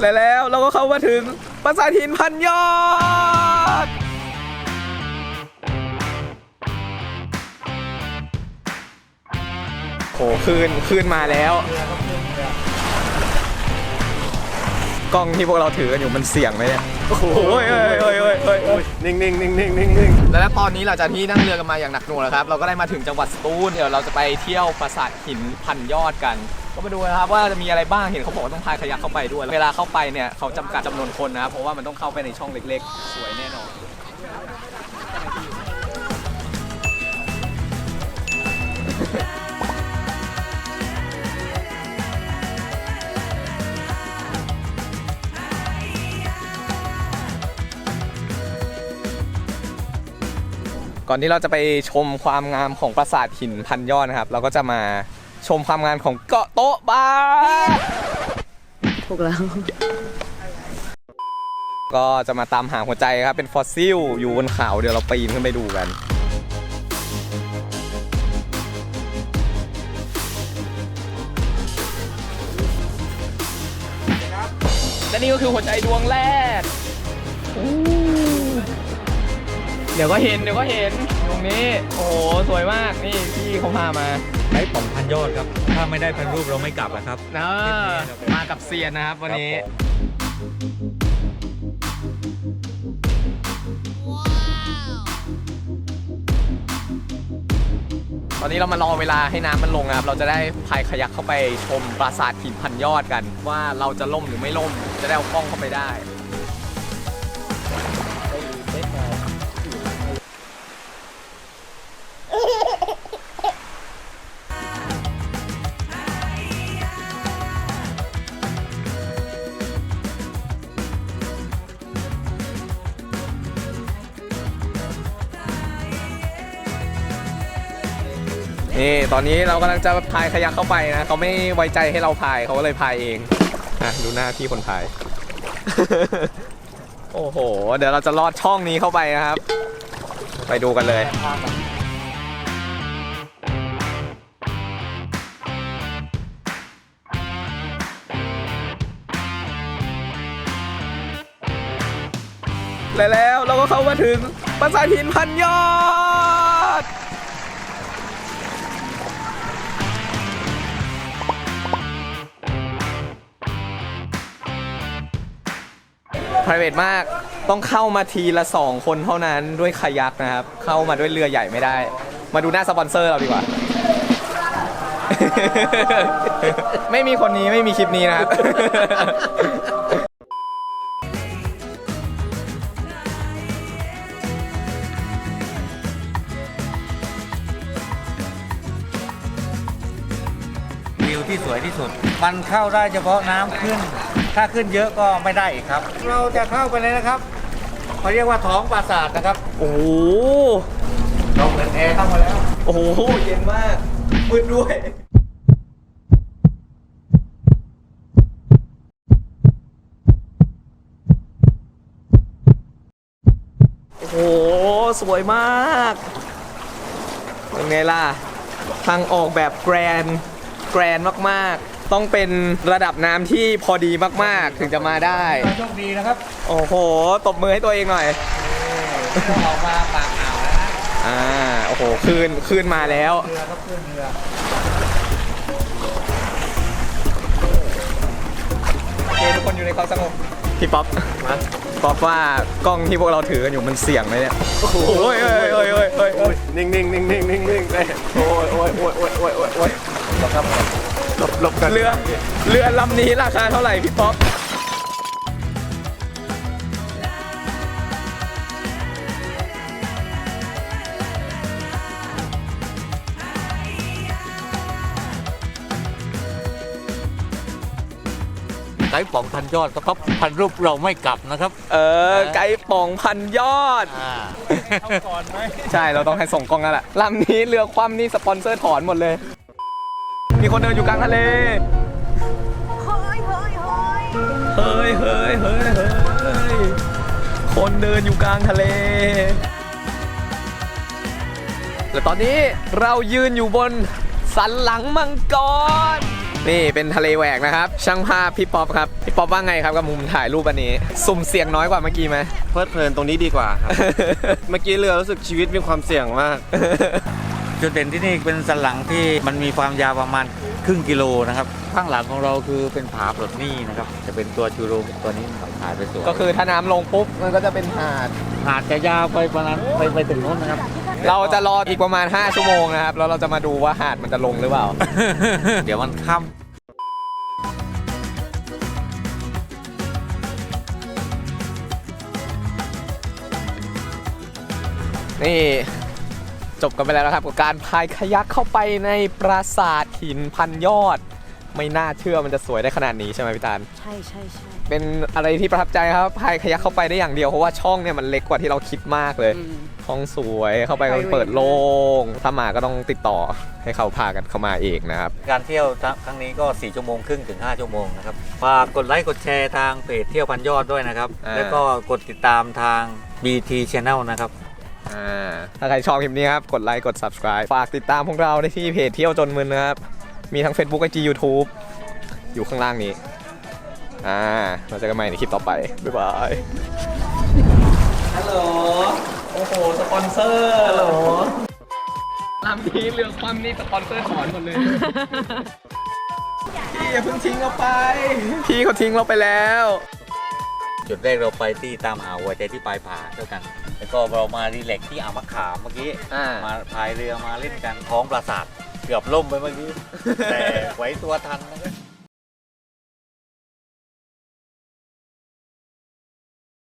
และแล้วเราก็เข้ามาถึงปราสาทหินพันยอด โหคืนคืนมาแล้ว กล้องที่พวกเราถือกันอยู่มันเสี่ยงไหมเนี่ย โอ้โหเฮ้ยเฮ้ยเฮ้ยเฮ้ยเฮ้ยเฮ้ย นิ่งนิ่งนิ่งนิ่งนิ่งนิ่งและตอนนี้หลังจากที่นั่งเรือกันมาอย่างหนักหน่วงแล้วครับ เราก็ได้มาถึงจังหวัดสตูลเดี๋ยวเราจะไปเที่ยวปราสาทหินพันยอดกัน ก็มาดูนะครับว่าจะมีอะไรบ้างเห็นเขาบอกว่าต้องพายขยักเข้าไปด้วย เวลาเข้าไปเนี่ยเขาจำกัดจำนวนคนนะครับเพราะว่ามันต้องเข้าไปในช่องเล็กๆ สวยแน่นอนก่อนที่เราจะไปชมความงามของปราสาทหินพันยอดนะครับ เราก็จะมา ชมความงามของเกาะโต๊ะบาพวกเราก็จะมาตามหาหัวใจครับ เป็นฟอสซิล อยู่บนเขาเดี๋ยวเราปีนขึ้นไปดูกัน และนี่ก็คือหัวใจดวงแรกอู้เดี๋ยวก็เห็น เดี๋ยวก็เห็นตรง นี้ โอ้โห สวยมาก นี่พี่เขาพามา ใช้ป่องพันยอดครับ ถ้าไม่ได้พันรูปเราไม่กลับนะครับ เนอมากับเซียนนะครับวันนี้ตอนนี้เรามารอเวลาให้น้ำมันลงนะครับ เราจะได้พายขยักเข้าไปชมปราสาทหินพันยอดกัน ว่าเราจะล่มหรือไม่ล่ม จะได้เอากล้องเข้าไปได้ นี่ตอนนี้เรากำลังจะพายขยักเข้าไปนะเขาไม่ไว้ใจให้เราพายเขาก็เลยพายเองอะดูหน้าพี่คนพาย โอ้โห เดี๋ยวเราจะลอดช่องนี้เข้าไปนะครับ ไปดูกันเลยและแล้วเราก็เข้ามาถึงปราสาทหินพันยอด private มากต้องเข้ามาทีละ 2 คนเท่านั้นด้วยคายักนะครับ เข้ามาด้วยเรือใหญ่ไม่ได้ มาดูหน้าสปอนเซอร์เราดีกว่า ไม่มีคนนี้ไม่มีคลิปนี้นะครับ วิวที่สวยที่สุด มันเข้าได้เฉพาะน้ำขึ้น ถ้าขึ้นเยอะก็ไม่ได้อีกครับ เราจะเข้าไปเลยนะครับเขาเรียกว่าท้องปราสาทนะครับโอ้โหเราเปิดแอร์เข้ามาแล้ว โอ้โหเย็นมากมืดด้วยโอ้โหสวยมากเป็นไงล่ะทางออกแบบแกรนแกรนมากๆ ต้องเป็นระดับน้ำที่พอดีมากๆ ถึงจะมาได้ โชคดีนะครับโอ้โห ตบมือให้ตัวเองหน่อยเราออกมาปากอ่าวแล้วนะอ่า โอ้โห คืน คืนมาแล้ว เรือก็ขึ้นเรือโอเคทุกคนอยู่ในความสงบ พี่ป๊อปป๊อปว่ากล้องที่พวกเราถือกันอยู่มันเสี่ยงไหมเนี่ย โอ้โหเฮ้ยเฮ้ยเฮ้ยเฮ้ยเฮ้ยเฮ้ยนิ่งนิ่งนิ่งนิ่งนิ่งนิ่งเลยโอ้ยโอ้ยโอ้ยโอ้ยโอ้ยโอ้ยโอ้ยหลบครับ หลบหลบกันเรือเรือลำนี้ราคาเท่าไหร่พี่ป๊อปไกด์ป่องพันยอดครับพันรูปเราไม่กลับนะครับ เออ ไกด์ป่องพันยอดเข้าก่อนไหมใช่เราต้องให้ส่งกล้องนั่นแหละลำนี้เรือคว่ำนี่สปอนเซอร์ถอนหมดเลย มีคนเดินอยู่กลางทะเลเฮ้ยเฮ้ยเฮ้ยเฮ้ยเฮ้ยเฮ้ยคนเดินอยู่กลางทะเล และตอนนี้เรายืนอยู่บนสันหลังมังกร นี่เป็นทะเลแหวกนะครับ ช่างภาพพี่ป๊อปครับ พี่ป๊อปว่าไงครับกับมุมถ่ายรูปอันนี้ สุ่มเสียงน้อยกว่าเมื่อกี้ไหม เพลิดเพลินตรงนี้ดีกว่าครับ เมื่อกี้เรือรู้สึกชีวิตมีความเสี่ยงมาก จุดเด่นที่นี่เป็นสันหลังที่มันมีความยาวประมาณครึ่งกิโลนะครับ ข้างหลังของเราคือเป็นผาปลดหนี้นะครับ จะเป็นตัวจูโรตัวนี้ครับถ่ายไปสวยก็คือถ้าน้ำลงปุ๊บมันก็จะเป็นหาด หาดจะยาวไปประมาณไปไปถึงโน้นนะครับ เราจะรออีกประมาณ 5 ชั่วโมงนะครับ แล้วเราจะมาดูว่าหาดมันจะลงหรือเปล่า เดี๋ยวมันค่ำนี่ จบกันไปแล้วนะครับกับการพายคายักเข้าไปในปราสาทหินพันยอด ไม่น่าเชื่อมันจะสวยได้ขนาดนี้ใช่ไหมพี่ตาลใช่ใช่ใช่เป็นอะไรที่ประทับใจครับพายคายักเข้าไปได้อย่างเดียวเพราะว่าช่องเนี่ยมันเล็กกว่าที่เราคิดมากเลยอืม ห้องสวยเข้าไปก็เปิดโล่งถ้ามาก็ต้องติดต่อให้เขาพากันเข้ามาเองนะครับ การเที่ยวครั้งนี้ก็ 4 ชั่วโมงครึ่งถึง 5 ชั่วโมงนะครับ ฝากกดไลค์กดแชร์ทางเพจเที่ยวพันยอดด้วยนะครับ อ่า แล้วก็กดติดตามทาง BT Channel นะครับ อ่าถ้าใครชอบคลิปนี้ครับ กดไลค์ กด subscribe ฝากติดตามพวกเราได้ที่เพจเที่ยวจนมึนนะครับ มีทั้ง Facebook ไอจี YouTube อยู่ข้างล่างนี้ อ่า เราเจอกันใหม่ในคลิปต่อไป บ๊ายบาย ฮัลโหล โอ้โห สปอนเซอร์ ฮัลโหลลำนี้เรือความนี่สปอนเซอร์ถอนหมดเลย พี่อย่าเพิ่งทิ้งเราไป พี่เขาทิ้งเราไปแล้ว จุดแรกเราไปที่ตามหาหัวใจที่ปลายผาเท่ากัน แล้วก็เรามารีแลกซ์ที่อ่าวมะขามเมื่อกี้ อ่า มาพายเรือมาเล่นกันท้องปราสาทเกือบล่มไปเมื่อกี้ แต่ไหวตัวทันนะครับ